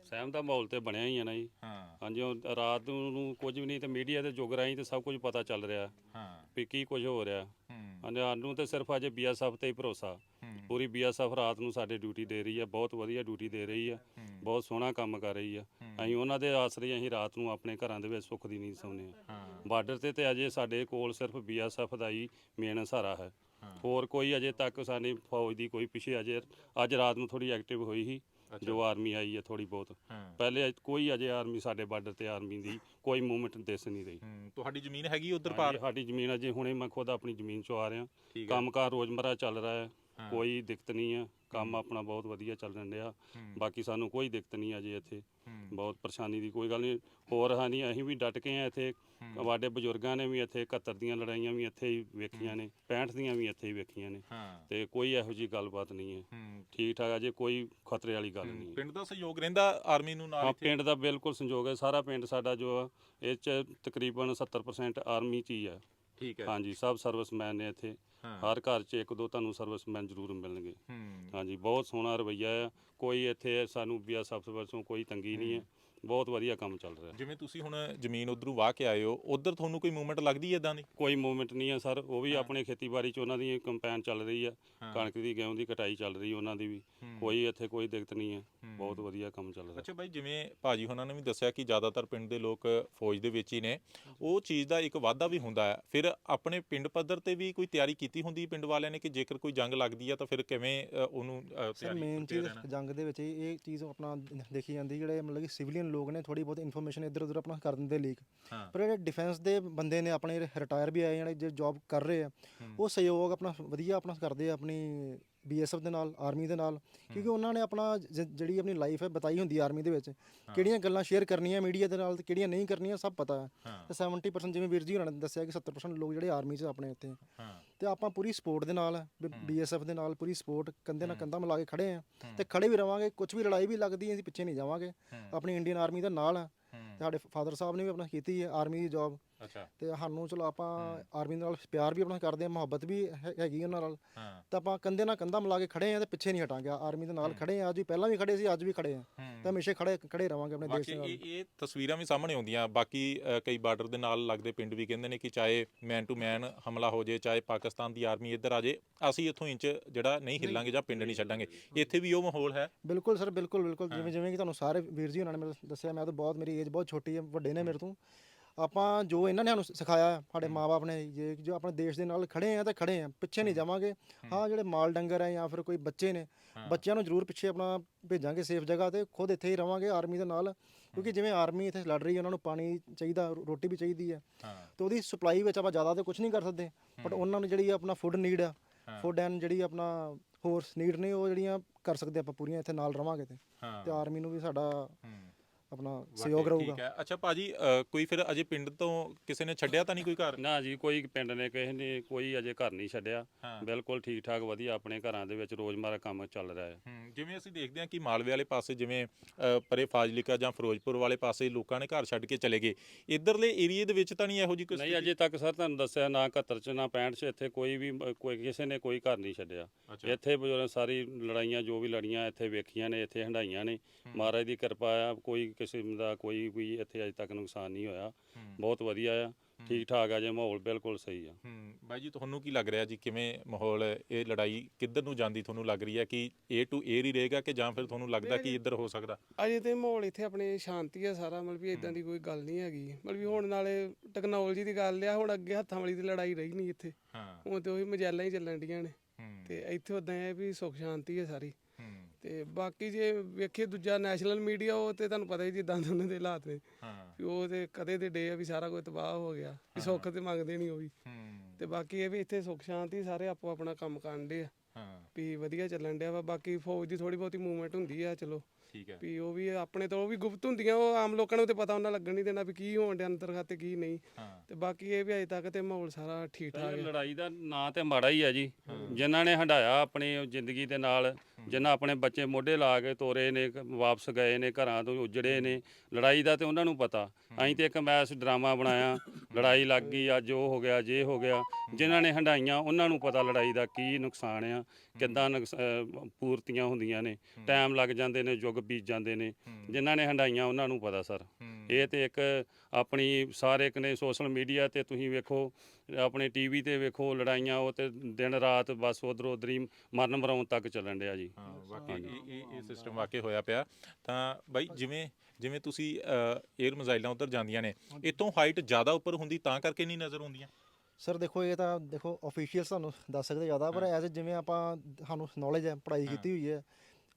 ਸਹਿਮ ਦਾ ਮਾਹੌਲ ਤੇ ਬਣਿਆ ਹੀ ਆ ਨਾ ਜੀ। ਹਾਂ। ਹਾਂਜੀ ਉਹ ਰਾਤ ਨੂੰ ਕੁਝ ਵੀ ਨਹੀਂ ਤੇ ਮੀਡੀਆ ਦੇ ਜੁਗ ਰਾਹੀਂ ਤੇ ਸਭ ਕੁਝ ਪਤਾ ਚੱਲ ਰਿਹਾ। ਹਾਂ। ਵੀ ਕੀ ਕੁਝ ਹੋ ਰਿਹਾ। ਹੂੰ। ਹਾਂਜੀ ਸਾਨੂੰ ਤੇ ਸਿਰਫ ਅਜੇ ਬੀਐਸਐਫ ਤੇ ਹੀ ਭਰੋਸਾ। ਪੂਰੀ ਬੀਐਸਐਫ ਰਾਤ ਨੂੰ ਸਾਡੇ ਡਿਊਟੀ ਦੇ ਰਹੀ ਹੈ ਬਹੁਤ ਵਧੀਆ ਡਿਊਟੀ ਦੇ ਰਹੀ ਹੈ। ਬਹੁਤ ਸੋਹਣਾ ਕੰਮ ਕਰ ਰਹੀ ਹੈ। ਅਸੀਂ ਉਹਨਾਂ ਦੇ ਆਸਰੇ ਅਸੀਂ ਰਾਤ ਨੂੰ ਆਪਣੇ ਘਰਾਂ ਦੇ ਵਿੱਚ ਸੁੱਖ ਦੀ ਨੀਂਦ ਸੌਂਦੇ ਹਾਂ। ਬਾਰਡਰ ਤੇ ਤੇ ਅਜੇ ਸਾਡੇ ਕੋਲ ਸਿਰਫ ਬੀਐਸਐਫ ਦਾ ਹੀ ਮੇਨ ਸਹਾਰਾ ਹੈ। ਹੋਰ ਕੋਈ ਅਜੇ ਤੱਕ ਸਾਡੀ ਫੌਜ ਦੀ ਕੋਈ ਪਿੱਛੇ ਅਜੇ ਅੱਜ ਰਾਤ ਨੂੰ ਥੋੜੀ ਐਕਟਿਵ ਹੋਈ ਸੀ। ਜੋ ਆਰਮੀ ਆਈ ਹੈ ਥੋੜੀ ਬਹੁਤ। ਪਹਿਲੇ ਕੋਈ ਅਜੇ ਆਰਮੀ ਸਾਡੇ ਬਾਰਡਰ ਤੇ ਆਰਮੀ ਦੀ ਕੋਈ ਮੂਵਮੈਂਟ ਦਿਸ ਨਹੀਂ ਰਹੀ। ਤੁਹਾਡੀ ਜ਼ਮੀਨ ਹੈਗੀ ਉਧਰ ਪਾਰ? ਸਾਡੀ ਜ਼ਮੀਨ ਅਜੇ ਹੁਣੇ ਮੈਂ ਖੁਦ ਆਪਣੀ ਜ਼ਮੀਨ ਚੋਂ ਆ ਰਿਹਾ। ਕੰਮਕਾਰ ਰੋਜ਼ਮਰਾ ਚੱਲ ਰਿਹਾ ਹੈ ਕੋਈ ਦਿੱਕਤ ਨਹੀਂ ਹੈ। ਕੰਮ ਆਪਣਾ ਬਹੁਤ ਵਧੀਆ ਚੱਲ ਰਿਹਾ ਬਾਕੀ ਸਾਨੂੰ ਕੋਈ ਦਿੱਕਤ ਨਹੀਂ ਅਜੇ ਇੱਥੇ। ਬਹੁਤ ਪਰੇਸ਼ਾਨੀ ਦੀ ਕੋਈ ਗੱਲ ਨਹੀਂ। ਹੋਰ ਹਾਨੀ ਅਸੀਂ ਵੀ ਡਟ ਕੇ ਆ ਇੱਥੇ। ਸਾਡੇ ਬਜ਼ੁਰਗਾਂ ਨੇ ਵੀ ਇੱਥੇ 71 ਦੀਆਂ ਲੜਾਈਆਂ ਵੀ ਇੱਥੇ ਹੀ ਵੇਖੀਆਂ ਨੇ 65 ਦੀਆਂ ਵੀ ਇੱਥੇ ਹੀ ਵੇਖੀਆਂ ਨੇ। ਤੇ ਕੋਈ ਇਹੋ ਜੀ ਗੱਲਬਾਤ ਨਹੀਂ ਹੈ। ਠੀਕ ਠਾਕ ਅਜੇ ਕੋਈ ਖਤਰੇ ਵਾਲੀ ਗੱਲ ਨਹੀਂ ਪਿੰਡ ਦਾ ਸਹਿਯੋਗ ਰਹਿੰਦਾ ਆਰਮੀ ਨੂੰ ਨਾਲ ਇੱਥੇ? ਪਿੰਡ ਦਾ ਬਿਲਕੁਲ ਸੰਯੋਗ ਹੈ। ਸਾਰਾ ਪਿੰਡ ਸਾਡਾ ਜੋ ਆ, ਇਹ ਚ ਤਕਰੀਬਨ 70% ਆਰਮੀ ਚ ਹੀ ਹੈ ਠੀਕ ਹੈ ਹਾਂਜੀ ਸਭ ਸਰਵਿਸਮੈਨ ਨੇ ਇੱਥੇ। ਹਾਂ। ਹਰ ਘਰ 'ਚ ਇੱਕ ਦੋ ਤੁਹਾਨੂੰ ਸਰਵਿਸਮੈਨ ਜ਼ਰੂਰ ਮਿਲਣਗੇ। ਹੂੰ। ਹਾਂਜੀ ਬਹੁਤ ਸੋਹਣਾ ਰਵਈਆ ਆ। ਕੋਈ ਇੱਥੇ ਸਾਨੂੰ ਬੀਐਸਐਫ ਵੱਲੋਂ ਕੋਈ ਤੰਗੀ ਨਹੀਂ ਹੈ। ਬਹੁਤ ਵਧੀਆ ਕੰਮ ਚੱਲ ਰਿਹਾ। ਜਿਵੇਂ ਤੁਸੀਂ ਹੁਣ ਜ਼ਮੀਨ ਉਧਰੋਂ ਵਾਹ ਕੇ ਆਏ ਹੋ ਉਧਰ ਤੁਹਾਨੂੰ ਕੋਈ ਮੂਵਮੈਂਟ ਲੱਗਦੀ ਹੈ ਇਦਾਂ ਦੀ? ਕੋਈ ਮੂਵਮੈਂਟ ਨਹੀਂ ਹੈ ਸਰ ਉਹ ਵੀ ਆਪਣੇ ਖੇਤੀਬਾੜੀ 'ਚ ਉਹਨਾਂ ਦੀ ਕੰਪੈਨ ਚੱਲ ਰਹੀ ਆ। ਕਣਕ ਦੀ ਗੇਹੂੰ ਦੀ ਕਟਾਈ ਚੱਲ ਰਹੀ ਉਹਨਾਂ ਦੀ ਵੀ। ਕੋਈ ਇੱਥੇ ਕੋਈ ਦਿੱਕਤ ਨਹੀਂ ਹੈ। ਬਹੁਤ ਵਧੀਆ ਕੰਮ ਚੱਲ ਰਿਹਾ। ਅੱਛਾ ਬਾਈ ਜਿਵੇਂ ਭਾਜੀ ਹੁਣਾਂ ਨੇ ਵੀ ਦੱਸਿਆ ਕਿ ਜ਼ਿਆਦਾਤਰ ਪਿੰਡ ਦੇ ਲੋਕ ਫੌਜ ਦੇ ਵਿੱਚ ਹੀ ਨੇ। ਉਹ ਚੀਜ਼ ਦਾ ਇੱਕ ਵਾਧਾ ਵੀ ਹੁੰਦਾ ਹੈ। ਫਿਰ ਆਪਣੇ ਪਿੰਡ ਪੱਧਰ ਤੇ ਵੀ ਕੋਈ ਤਿਆਰੀ ਕੀਤੀ ਹੁੰਦੀ ਪਿੰਡ ਵਾਲਿਆਂ ਨੇ ਕਿ ਜੇਕਰ ਕੋਈ ਜੰਗ ਲੱਗਦੀ ਹੈ ਤਾਂ ਫਿਰ ਕਿਵੇਂ ਉਹਨੂੰ ਤਿਆਰੀ ਮੇਨ ਚੀਜ਼? ਜੰਗ ਦੇ ਵਿੱਚ ਇਹ ਇਹ ਚੀਜ਼ ਆਪਣਾ ਦੇਖੀ ਜਾਂਦੀ ਜਿਹੜੇ ਮਤਲਬ ਕਿ ਸਿਵਲੀਅਨ ਲੋਕ ਨੇ ਥੋੜੀ ਬਹੁਤ ਇਨਫੋਰਮੇਸ਼ਨ ਇੱਧਰ ਉੱਧਰ ਆਪਣਾ ਕਰ ਦਿੰਦੇ ਲੀਕ ਹਾਂ। ਪਰ ਜਿਹੜੇ ਡਿਫੈਂਸ ਦੇ ਬੰਦੇ ਨੇ ਆਪਣੇ ਰਿਟਾਇਰ ਵੀ ਆਏ ਜਿਹੜੇ ਜੌਬ ਕਰ ਰਹੇ ਆ ਉਹ ਸਹਿਯੋਗ ਆਪਣਾ ਵਧੀਆ ਆਪਣਾ ਕਰਦੇ ਆ ਆਪਣੀ ਬੀਐਸਐਫ ਦੇ ਨਾਲ ਆਰਮੀ ਦੇ ਨਾਲ ਕਿਉਂਕਿ ਉਹਨਾਂ ਨੇ ਆਪਣਾ ਜ- ਜਿਹੜੀ ਆਪਣੀ ਲਾਈਫ ਹੈ ਬਤਾਈ ਹੁੰਦੀ ਆਰਮੀ ਦੇ ਵਿੱਚ ਕਿਹੜੀਆਂ ਗੱਲਾਂ ਸ਼ੇਅਰ ਕਰਨੀਆਂ ਮੀਡੀਆ ਦੇ ਨਾਲ ਤੇ ਕਿਹੜੀਆਂ ਨਹੀਂ ਕਰਨੀਆਂ ਸਭ ਪਤਾ ਹੈ। ਤੇ 70% ਜਿਵੇਂ ਵੀਰ ਜੀ ਹੋਰਾਂ ਨੇ ਦੱਸਿਆ ਕਿ 70% ਲੋਕ ਜਿਹੜੇ ਆਰਮੀ 'ਚ ਆਪਣੇ ਇੱਥੇ ਹਾਂ। ਤੇ ਆਪਾਂ ਪੂਰੀ ਸਪੋਰਟ ਦੇ ਨਾਲ ਬੀਐਸਐਫ ਦੇ ਨਾਲ ਪੂਰੀ ਸਪੋਰਟ ਕੰਧੇ ਨਾਲ ਕੰਧਾ ਮਿਲਾ ਕੇ ਖੜੇ ਆ। ਤੇ ਖੜੇ ਵੀ ਰਵਾਂਗੇ ਕੁਝ ਵੀ ਲੜਾਈ ਵੀ ਲੱਗਦੀ ਹੈ ਅਸੀਂ ਪਿੱਛੇ ਨਹੀਂ ਜਾਵਾਂਗੇ। ਆਪਣੀ ਇੰਡੀਅਨ ਆਰਮੀ ਦਾ ਨਾਲ ਆ। ਤੇ ਸਾਡੇ ਫਾਦਰ ਸਾਹਿਬ ਨੇ ਵੀ ਆਪਣਾ ਕੀਤੀ ਹੈ ਆਰਮੀ ਦੀ ਜੌਬ ਅੱਛਾ। ਤੇ ਸਾਨੂੰ ਚਲੋ ਆਪਾਂ ਆਰਮੀ ਨਾਲ ਪਿਆਰ ਵੀ ਆਪਣਾ ਕਰਦੇ ਆ ਮੁਹੱਬਤ ਵੀ ਹੈ- ਹੈਗੀ ਉਹਨਾਂ ਨਾਲ। ਹਾਂ। ਤਾਂ ਆਪਾਂ ਕੰਧੇ ਨਾਲ ਕੰਧਾ ਮਿਲਾ ਕੇ ਖੜੇ ਆ ਤੇ ਪਿੱਛੇ ਨਹੀਂ ਹਟਾਂਗੇ। ਆਰਮੀ ਦੇ ਨਾਲ ਖੜੇ ਆ ਅੱਜ ਵੀ ਪਹਿਲਾਂ ਵੀ ਖੜੇ ਸੀ ਅੱਜ ਵੀ ਖੜੇ ਆ। ਤੇ ਹਮੇਸ਼ਾ ਖੜੇ ਖੜੇ ਰਵਾਂਗੇ ਆਪਣੇ ਦੇਸ਼ ਬਾਕੀ ਦੇ ਨਾਲ। ਇਹ ਇਹ ਤਸਵੀਰਾਂ ਵੀ ਸਾਹਮਣੇ ਆਉਂਦੀਆਂ। ਬਾਕੀ ਅ, ਕਈ ਬਾਰਡਰ ਦੇ ਨਾਲ ਲੱਗਦੇ ਪਿੰਡ ਵੀ ਕਹਿੰਦੇ ਨੇ ਕਿ ਚਾਹੇ ਮੈਨ ਟੂ ਮੈਨ ਹਮਲਾ ਹੋ ਜੇ ਚਾਹੇ ਪਾਕਿਸਤਾਨ ਦੀ ਆਰਮੀ ਇੱਧਰ ਆ ਜੇ ਅਸੀਂ ਇੱਥੋਂ ਇੰਚ ਜਿਹੜਾ ਨਹੀਂ ਹਿੱਲਾਂਗੇ ਜਾਂ ਪਿੰਡ ਨਹੀਂ ਛੱਡਾਂਗੇ। ਇੱਥੇ ਵੀ ਉਹ ਮਾਹੌਲ ਹੈ। ਬਿਲਕੁਲ ਸਰ ਬਿਲਕੁਲ ਬਿਲਕੁਲ। ਜਿਵੇਂ ਜਿਵੇਂ ਕਿ ਤੁਹਾਨੂੰ ਸਾਰੇ ਵੀਰ ਜੀ ਉਹਨਾਂ ਨੇ ਮੈਨੂੰ ਦੱਸਿਆ ਮੈਂ ਤਾਂ ਬਹੁਤ ਮੇਰੀ ਏਜ ਬਹੁਤ ਛੋਟੀ ਹੈ ਵੱਡੇ ਨੇ ਮੇਰੇ ਤੋਂ। ਆਪਾਂ ਜੋ ਇਹਨਾਂ ਨੇ ਸਾਨੂੰ ਸਿਖਾਇਆ ਸਾਡੇ ਮਾਪੇ ਨੇ ਜੇ ਜੋ ਆਪਣੇ ਦੇਸ਼ ਦੇ ਨਾਲ ਖੜੇ ਆ ਤਾਂ ਖੜੇ ਆ ਪਿੱਛੇ ਨਹੀਂ ਜਾਵਾਂਗੇ। ਹਾਂ। ਜਿਹੜੇ ਮਾਲ ਡੰਗਰ ਹੈ ਜਾਂ ਫਿਰ ਕੋਈ ਬੱਚੇ ਨੇ ਬੱਚਿਆਂ ਨੂੰ ਜ਼ਰੂਰ ਪਿੱਛੇ ਆਪਣਾ ਭੇਜਾਂਗੇ ਸੇਫ ਜਗ੍ਹਾ ਤੇ ਖੁਦ ਇੱਥੇ ਹੀ ਰਵਾਂਗੇ ਆਰਮੀ ਦੇ ਨਾਲ। ਕਿਉਂਕਿ ਜਿਵੇਂ ਆਰਮੀ ਇੱਥੇ ਲੜ ਰਹੀ ਹੈ ਉਹਨਾਂ ਨੂੰ ਪਾਣੀ ਚਾਹੀਦਾ ਰੋਟੀ ਵੀ ਚਾਹੀਦੀ ਹੈ। ਤੇ ਉਹਦੀ ਸਪਲਾਈ ਵਿੱਚ ਆਪਾਂ ਜ਼ਿਆਦਾ ਤੇ ਕੁਝ ਨਹੀਂ ਕਰ ਸਕਦੇ ਬਟ ਉਹਨਾਂ ਨੂੰ ਜਿਹੜੀ ਆਪਣਾ ਫੂਡ ਨੀਡ ਆ ਫੂਡ ਐਂਡ ਜਿਹੜੀ ਆਪਣਾ ਹੋਰ ਨੀਡ ਨੇ ਉਹ ਜਿਹੜੀਆਂ ਕਰ ਸਕਦੇ ਆਪਾਂ ਪੂਰੀਆਂ ਇੱਥੇ ਨਾਲ ਰਵਾਂਗੇ ਤੇ। ਤੇ ਆਰਮੀ ਨੂੰ ਵੀ ਸਾਡਾ ਆਪਣਾ ਸਹਿਯੋਗ ਰਹੂਗਾ। ਠੀਕ ਹੈ। ਅੱਛਾ ਭਾਜੀ ਅ, ਕੋਈ ਫਿਰ ਅਜੇ ਪਿੰਡ ਤੋਂ ਕਿਸੇ ਨੇ ਛੱਡਿਆ ਤਾਂ ਨਹੀਂ ਕੋਈ ਘਰ? ਨਾ ਜੀ ਕੋਈ ਪਿੰਡ ਨੇ ਕਿਸੇ ਨੇ ਕੋਈ ਅਜੇ ਘਰ ਨਹੀਂ ਛੱਡਿਆ। ਹਾਂ। ਬਿਲਕੁਲ ਠੀਕ ਠਾਕ ਵਧੀਆ ਆਪਣੇ ਘਰਾਂ ਦੇ ਵਿੱਚ ਰੋਜ਼ਮਰਰਾ ਕੰਮ ਚੱਲ ਰਿਹਾ ਹੈ। ਜਿਵੇਂ ਅਸੀਂ ਦੇਖਦੇ ਹਾਂ ਕਿ ਮਾਲਵੇ ਵਾਲੇ ਪਾਸੇ ਜਿਵੇਂ ਅ, ਪਰੇ ਫਾਜ਼ਿਲਕਾ ਜਾਂ ਫਿਰੋਜ਼ਪੁਰ ਵਾਲੇ ਪਾਸੇ ਲੋਕਾਂ ਨੇ ਘਰ ਛੱਡ ਕੇ ਚਲੇ ਗਏ। ਇਧਰਲੇ ਏਰੀਏ ਦੇ ਵਿੱਚ ਤਾਂ ਨਹੀਂ ਇਹੋ ਜਿਹੀ ਕੋਈ ਨਹੀਂ ਅਜੇ ਤੱਕ ਸਰ ਤੁਹਾਨੂੰ ਦੱਸਿਆ ਨਾ 71 ਚ ਨਾ 65 ਚ ਇੱਥੇ ਕੋਈ ਵੀ ਅ, ਕੋਈ ਕਿਸੇ ਨੇ ਕੋਈ ਘਰ ਨਹੀਂ ਛੱਡਿਆ। ਅੱਛਾ। ਇੱਥੇ ਬਜ਼ੁਰਗ ਸਾਰੀ ਲੜਾਈਆਂ ਜੋ ਵੀ ਲੜੀਆਂ ਇੱਥੇ ਵੇਖੀਆਂ ਨੇ ਇੱਥੇ ਹੰਡਾਈਆਂ ਨੇ। ਮਹਾਰਾਜ ਦੀ ਕਿਰਪਾ ਆ ਕੋਈ ਕਿਸਮ ਦਾ ਕੋਈ ਵੀ ਇੱਥੇ ਅਜੇ ਤੱਕ ਨੁਕਸਾਨ ਨਹੀਂ ਹੋਇਆ। ਬਹੁਤ ਵਧੀਆ ਆ। ਠੀਕ ਠਾਕ ਆ ਜੇ ਮਾਹੌਲ ਬਿਲਕੁਲ ਸਹੀ ਆ। ਹੂੰ ਬਾਈ ਜੀ ਤੁਹਾਨੂੰ ਕੀ ਲੱਗ ਰਿਹਾ ਜੀ? ਕਿਵੇਂ ਮਾਹੌਲ ਇਹ ਲੜਾਈ ਕਿੱਧਰ ਨੂੰ ਜਾਂਦੀ ਤੁਹਾਨੂੰ ਲੱਗ ਰਹੀ ਹੈ ਕਿ A ਟੂ A ਹੀ ਰਹੇਗਾ ਕਿ ਜਾਂ ਫਿਰ ਤੁਹਾਨੂੰ ਲੱਗਦਾ ਕਿ ਇੱਧਰ ਹੋ ਸਕਦਾ? ਅਜੇ ਤੇ ਮਾਹੌਲ ਇੱਥੇ ਆਪਣੇ ਸ਼ਾਂਤੀ ਆ ਸਾਰਾ ਮਤਲਬ ਵੀ ਇਦਾਂ ਦੀ ਕੋਈ ਗੱਲ ਨਹੀਂ ਹੈਗੀ। ਮਤਲਬ ਵੀ ਹੁਣ ਨਾਲੇ ਟੈਕਨੋਲੋਜੀ ਦੀ ਗੱਲ ਆ ਹੁਣ ਅੱਗੇ ਹੱਥਾਂ ਵਾਲੀ ਦੀ ਲੜਾਈ ਰਹੀ ਨਹੀਂ ਇੱਥੇ। ਹਾਂ। ਹੁਣ ਤੇ ਉਹੀ ਮਜੈਲਾਂ ਹੀ ਚੱਲਣ ਡੀਆਂ ਨੇ। ਹੂੰ। ਤੇ ਇੱਥੇ ਉਦਾਂ ਇਹ ਵੀ ਸੁੱਖ ਸ਼ਾਂਤੀ ਹੈ ਸਾਰੀ। ਹੂੰ ਤੇ ਬਾਕੀ ਜੇ ਵੇਖੀਏ ਦੂਜਾ ਨੈਸ਼ਨਲ ਮੀਡੀਆ ਉਹ ਤੇ ਤੁਹਾਨੂੰ ਪਤਾ ਹੀ ਜਿੱਦਾਂ ਦੇ ਉਹਨਾਂ ਦੇ ਹਾਲਾਤ ਨੇ। ਹਾਂ। ਵੀ ਉਹ ਤੇ ਕਦੇ ਦੇ ਡੇ ਆ ਵੀ ਸਾਰਾ ਕੁਝ ਤਬਾਹ ਹੋ ਗਿਆ ਵੀ ਸੁੱਖ ਤੇ ਮੰਗਦੇ ਨਹੀਂ ਉਹ ਵੀ। ਹੂੰ। ਤੇ ਬਾਕੀ ਇਹ ਵੀ ਇੱਥੇ ਸੁੱਖ ਸ਼ਾਂਤੀ ਸਾਰੇ ਆਪੋ ਆਪਣਾ ਕੰਮ ਕਰਨ ਦੇ ਆ। ਹਾਂ। ਵੀ ਵਧੀਆ ਚੱਲਣ ਡਿਆ ਵਾ ਬਾਕੀ ਫੌਜ ਦੀ ਥੋੜੀ ਬਹੁਤੀ ਮੂਵਮੈਂਟ ਹੁੰਦੀ ਆ ਚਲੋ। ਠੀਕ ਹੈ। ਵੀ ਉਹ ਵੀ ਆਪਣੇ ਤੋਂ ਉਹ ਵੀ ਗੁਪਤ ਹੁੰਦੀਆਂ ਉਹ ਆਮ ਲੋਕਾਂ ਨੂੰ ਤੇ ਪਤਾ ਉਹਨਾਂ ਲੱਗਣ ਨਹੀਂ ਦੇਣਾ ਵੀ ਕੀ ਹੋਣ ਡਿਆ ਅੰਦਰ ਖਾਤੇ ਕੀ ਨਹੀਂ। ਹਾਂ। ਤੇ ਬਾਕੀ ਇਹ ਵੀ ਅਜੇ ਤੱਕ ਤੇ ਮਾਹੌਲ ਸਾਰਾ ਠੀਕ ਠਾਕ ਹੈ। ਲੜਾਈ ਦਾ ਨਾਂ ਤੇ ਮਾੜਾ ਹੀ ਆ ਜੀ। ਜਿਨ੍ਹਾਂ ਨੇ ਹੰਡਾਇਆ ਆਪਣੀ ਜ਼ਿੰਦਗੀ ਦੇ ਨਾਲ ਜਿਨ੍ਹਾਂ ਆਪਣੇ ਬੱਚੇ ਮੋਢੇ ਲਾ ਕੇ ਤੋਰੇ ਨੇ ਵਾਪਸ ਗਏ ਨੇ ਘਰਾਂ ਤੋਂ ਉਜੜੇ ਨੇ ਲੜਾਈ ਦਾ ਤੇ ਉਹਨਾਂ ਨੂੰ ਪਤਾ। ਅਸੀਂ ਤੇ ਇੱਕ ਮੈਸ ਡਰਾਮਾ ਬਣਾਇਆ ਲੜਾਈ ਲੱਗ ਗਈ ਅੱਜ ਉਹ ਹੋ ਗਿਆ ਜੇ ਹੋ ਗਿਆ। ਜਿਨ੍ਹਾਂ ਨੇ ਹੰਡਾਈਆਂ ਉਹਨਾਂ ਨੂੰ ਪਤਾ ਲੜਾਈ ਦਾ ਕੀ ਨੁਕਸਾਨ ਆ ਕਿੱਦਾਂ ਨੁਕਸ- ਅਹ ਪੂਰਤੀਆਂ ਹੁੰਦੀਆਂ ਨੇ ਟਾਈਮ ਲੱਗ ਜਾਂਦੇ ਨੇ ਯੁੱਗ ਬੀਤ ਜਾਂਦੇ ਨੇ ਜਿਨ੍ਹਾਂ ਨੇ ਹੰਡਾਈਆਂ ਉਹਨਾਂ ਨੂੰ ਪਤਾ ਸਰ। ਇਹ ਤੇ ਇੱਕ ਆਪਣੀ ਸਾਰੇ ਕਨੇ ਸੋਸ਼ਲ ਮੀਡੀਆ ਤੇ ਤੁਸੀਂ ਵੇਖੋ ਆਪਣੇ ਟੀਵੀ ਤੇ ਵੇਖੋ ਲੜਾਈਆਂ ਉਹ ਤੇ ਦਿਨ ਰਾਤ ਬਸ ਉਧਰ ਉਧਰ ਮਰਨ ਮਰਾਉਣ ਤੱਕ ਚੱਲਣ ਡਿਆ ਜੀ। ਹਾਂ ਵਾਕਈ ਇਹ ਇਹ ਇਹ ਸਿਸਟਮ ਵਾਕਈ ਹੋਇਆ ਪਿਆ। ਤਾਂ ਬਾਈ ਜਿਵੇਂ ਜਿਵੇਂ ਤੁਸੀਂ 에ਅਰ ਮਿਜ਼ਾਈਲਾਂ ਉਧਰ ਜਾਂਦੀਆਂ ਨੇ ਇਤੋਂ ਹਾਈਟ ਜ਼ਿਆਦਾ ਉੱਪਰ ਹੁੰਦੀ ਤਾਂ ਕਰਕੇ ਨਹੀਂ ਨਜ਼ਰ ਆਉਂਦੀਆਂ? ਸਰ ਦੇਖੋ ਇਹ ਤਾਂ ਦੇਖੋ ਅਫੀਸ਼ੀਅਲ ਸਾਨੂੰ ਦੱਸ ਸਕਦੇ ਜ਼ਿਆਦਾ ਪਰ ਐਜ਼ ਜਿਵੇਂ ਆਪਾਂ ਸਾਨੂੰ ਨੌਲੇਜ ਹੈ ਪੜ੍ਹਾਈ ਕੀਤੀ ਹੋਈ ਹੈ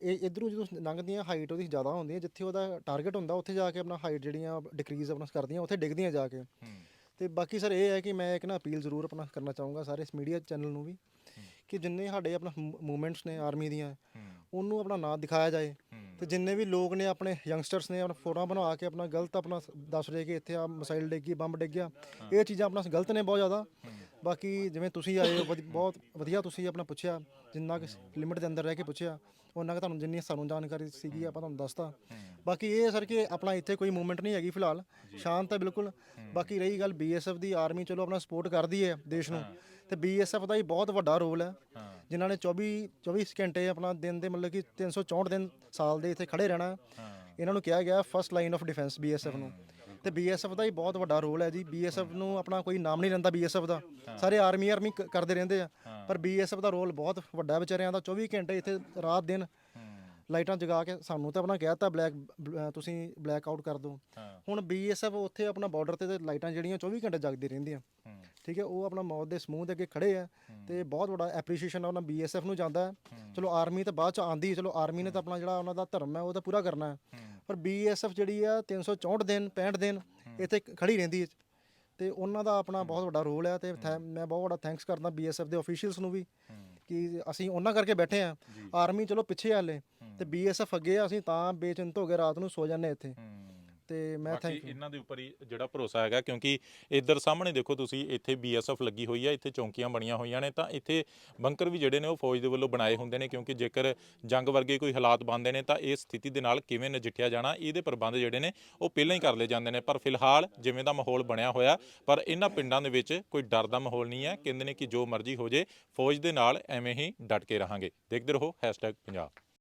ਇਹ ਇਧਰੋਂ ਜਦੋਂ ਲੰਘਦੀਆਂ ਹਾਈਟ ਉਹਦੀ ਜ਼ਿਆਦਾ ਹੁੰਦੀ ਹੈ ਜਿੱਥੇ ਉਹਦਾ ਟਾਰਗੇਟ ਹੁੰਦਾ ਉੱਥੇ ਜਾ ਕੇ ਆਪਣਾ ਹਾਈਟ ਜਿਹੜੀਆਂ ਡਿਕਰੀਜ਼ ਆਪਣਾ ਕਰਦੀਆਂ ਉੱਥੇ ਡਿੱਗਦੀਆਂ ਜਾ ਕੇ। ਤੇ ਬਾਕੀ ਸਰ ਇਹ ਹੈ ਕਿ ਮੈਂ ਇੱਕ ਨਾ ਅਪੀਲ ਜ਼ਰੂਰ ਆਪਣਾ ਕਰਨਾ ਚਾਹੂੰਗਾ ਸਾਰੇ ਇਸ ਮੀਡੀਆ ਚੈਨਲ ਨੂੰ ਵੀ। ਕਿ ਜਿੰਨੇ ਸਾਡੇ ਆਪਣਾ ਮੂਵਮੈਂਟਸ ਨੇ ਆਰਮੀ ਦੀਆਂ ਉਹਨੂੰ ਆਪਣਾ ਨਾਂ ਦਿਖਾਇਆ ਜਾਏ। ਤੇ ਜਿੰਨੇ ਵੀ ਲੋਕ ਨੇ ਆਪਣੇ ਯੰਗਸਟਰਸ ਨੇ ਆਪਣਾ ਫੋਟੋਆਂ ਬਣਾ ਕੇ ਆਪਣਾ ਗਲਤ ਆਪਣਾ ਦੱਸ ਰਹੇ ਕਿ ਇੱਥੇ ਆ ਮਿਸਾਈਲ ਡਿੱਗੀ ਬੰਬ ਡਿੱਗਿਆ ਇਹ ਚੀਜ਼ਾਂ ਆਪਣਾ ਗਲਤ ਨੇ ਬਹੁਤ ਜ਼ਿਆਦਾ। ਬਾਕੀ ਜਿਵੇਂ ਤੁਸੀਂ ਆਏ ਹੋ ਵਧੀ- ਬਹੁਤ ਵਧੀਆ ਤੁਸੀਂ ਆਪਣਾ ਪੁੱਛਿਆ ਜਿੰਨਾ ਕਿ ਲਿਮਿਟ ਦੇ ਅੰਦਰ ਰਹਿ ਕੇ ਪੁੱਛਿਆ ਉਹਨਾਂ ਕਿ ਤੁਹਾਨੂੰ ਜਿੰਨੀ ਸਾਨੂੰ ਜਾਣਕਾਰੀ ਸੀਗੀ ਆਪਾਂ ਤੁਹਾਨੂੰ ਦੱਸਤਾ। ਬਾਕੀ ਇਹ ਸਰ ਕਿ ਆਪਣਾ ਇੱਥੇ ਕੋਈ ਮੂਵਮੈਂਟ ਨਹੀਂ ਹੈਗੀ ਫਿਲਹਾਲ ਸ਼ਾਂਤ ਹੈ ਬਿਲਕੁਲ। ਬਾਕੀ ਰਹੀ ਗੱਲ ਬੀਐਸਐਫ ਦੀ ਆਰਮੀ ਚਲੋ ਆਪਣਾ ਸਪੋਰਟ ਕਰਦੀ ਹੈ ਦੇਸ਼ ਨੂੰ। ਤੇ ਬੀਐਸਐਫ ਦਾ ਹੀ ਬਹੁਤ ਵੱਡਾ ਰੋਲ ਹੈ। ਜਿਨ੍ਹਾਂ ਨੇ 24 24 ਘੰਟੇ ਆਪਣਾ ਦਿਨ ਦੇ ਮਤਲਬ ਕਿ 364 ਦਿਨ ਸਾਲ ਦੇ ਇੱਥੇ ਖੜੇ ਰਹਿਣਾ। ਇਹਨਾਂ ਨੂੰ ਕਿਹਾ ਗਿਆ first line of defence BSF ਨੂੰ। ਤੇ ਬੀਐਸਐਫ ਦਾ ਹੀ ਬਹੁਤ ਵੱਡਾ ਰੋਲ ਹੈ ਜੀ। ਬੀਐਸਐਫ ਨੂੰ ਆਪਣਾ ਕੋਈ ਨਾਮ ਨਹੀਂ ਰਹਿੰਦਾ ਬੀਐਸਐਫ ਦਾ। ਸਾਰੇ ਆਰਮੀ ਆਰਮੀ ਕ- ਕਰਦੇ ਰਹਿੰਦੇ ਆ। ਪਰ ਬੀਐਸਐਫ ਦਾ ਰੋਲ ਬਹੁਤ ਵੱਡਾ ਹੈ ਵਿਚਾਰਿਆਂ ਦਾ। 24 ਘੰਟੇ ਇੱਥੇ ਰਾਤ ਦਿਨ ਲਾਈਟਾਂ ਜਗਾ ਕੇ ਸਾਨੂੰ ਤਾਂ ਆਪਣਾ ਕਹਿਤਾ ਬਲੈਕ ਤੁਸੀਂ ਬਲੈਕ ਆਊਟ ਕਰ ਦਿਓ। ਹੁਣ ਬੀਐਸਐਫ ਉੱਥੇ ਆਪਣਾ ਬਾਰਡਰ ਤੇ ਤੇ ਲਾਈਟਾਂ ਜਿਹੜੀਆਂ 24 ਘੰਟੇ ਜਗਦੀ ਰਹਿੰਦੀਆਂ। ਠੀਕ ਹੈ ਉਹ ਆਪਣਾ ਮੌਤ ਦੇ ਸਮੂਹ ਦੇ ਅੱਗੇ ਖੜੇ ਆ ਤੇ ਬਹੁਤ ਵੱਡਾ ਐਪਰੀਸ਼ੀਏਸ਼ਨ ਉਹਨਾਂ ਬੀਐਸਐਫ ਨੂੰ ਜਾਂਦਾ। ਹੈ। ਚਲੋ ਆਰਮੀ ਤਾਂ ਬਾਅਦ ਚ ਆਂਦੀ ਹੈ ਚਲੋ ਆਰਮੀ ਨੇ ਤਾਂ ਆਪਣਾ ਜਿਹੜਾ ਉਹਨਾਂ ਦਾ ਧਰਮ ਹੈ ਉਹ ਤਾਂ ਪੂਰਾ ਕਰਨਾ। ਹੈ। ਪਰ ਬੀਐਸਐਫ ਜਿਹੜੀ ਆ 364 ਦਿਨ 65 ਦਿਨ ਇੱਥੇ ਖੜੀ ਰਹਿੰਦੀ ਹੈ। ਤੇ ਉਹਨਾਂ ਦਾ ਆਪਣਾ ਬਹੁਤ ਵੱਡਾ ਰੋਲ ਹੈ ਤੇ ਮੈਂ ਬਹੁਤ ਵੱਡਾ ਥੈਂਕਸ ਕਰਦਾ ਬੀਐਸਐਫ ਦੇ ਅਫੀਸ਼ੀਅਲਸ ਨੂੰ ਵੀ ਕਿ ਅਸੀਂ ਉਹਨਾਂ ਕਰਕੇ ਬੈਠੇ ਆ ਆਰਮੀ ਚਲੋ ਪਿੱਛੇ ਹਾਲੇ। ਤੇ ਬੀਐਸਐਫ ਅੱਗੇ ਆ ਅਸੀਂ ਤਾਂ ਬੇਚਿੰਤ ਹੋ ਕੇ ਰਾਤ ਨੂੰ ਸੋ ਜਾਂਦੇ ਇੱਥੇ। ਤੇ ਮੈਂ ਬਾਕੀ ਥੈਂਕ ਯੂ ਇਹਨਾਂ ਦੇ ਉੱਪਰ ਹੀ ਜਿਹੜਾ ਭਰੋਸਾ ਹੈਗਾ ਕਿਉਂਕਿ ਇੱਧਰ ਸਾਹਮਣੇ ਦੇਖੋ ਤੁਸੀਂ ਇੱਥੇ ਬੀਐਸਐਫ ਲੱਗੀ ਹੋਈ ਹੈ ਇੱਥੇ ਚੌਂਕੀਆਂ ਬਣੀਆਂ ਹੋਈਆਂ ਨੇ ਤਾਂ ਇੱਥੇ ਬੰਕਰ ਵੀ ਜਿਹੜੇ ਨੇ ਉਹ ਫੌਜ ਦੇ ਵੱਲੋਂ ਬਣਾਏ ਹੁੰਦੇ ਨੇ ਕਿਉਂਕਿ ਜੇਕਰ ਜੰਗ ਵਰਗੇ ਕੋਈ ਹਾਲਾਤ ਬਣਦੇ ਨੇ ਤਾਂ ਇਸ ਸਥਿਤੀ ਦੇ ਨਾਲ ਕਿਵੇਂ ਨਜਿੱਠਿਆ ਜਾਣਾ ਇਹਦੇ ਪ੍ਰਬੰਧ ਜਿਹੜੇ ਨੇ ਉਹ ਪਹਿਲਾਂ ਹੀ ਕਰ ਲਏ ਜਾਂਦੇ ਨੇ। ਪਰ ਫਿਲਹਾਲ ਜਿਵੇਂ ਦਾ ਮਾਹੌਲ ਬਣਿਆ ਹੋਇਆ ਪਰ ਇਹਨਾਂ ਪਿੰਡਾਂ ਦੇ ਵਿੱਚ ਕੋਈ ਡਰ ਦਾ ਮਾਹੌਲ ਨਹੀਂ ਹੈ। ਕਹਿੰਦੇ ਨੇ ਕਿ ਜੋ ਮਰਜ਼ੀ ਹੋ ਜੇ ਫੌਜ ਦੇ ਨਾਲ ਐਵੇਂ ਹੀ ਡਟ ਕੇ ਰਹਾਂਗੇ। ਦੇਖਦੇ ਰਹੋ #ਪੰਜਾਬ।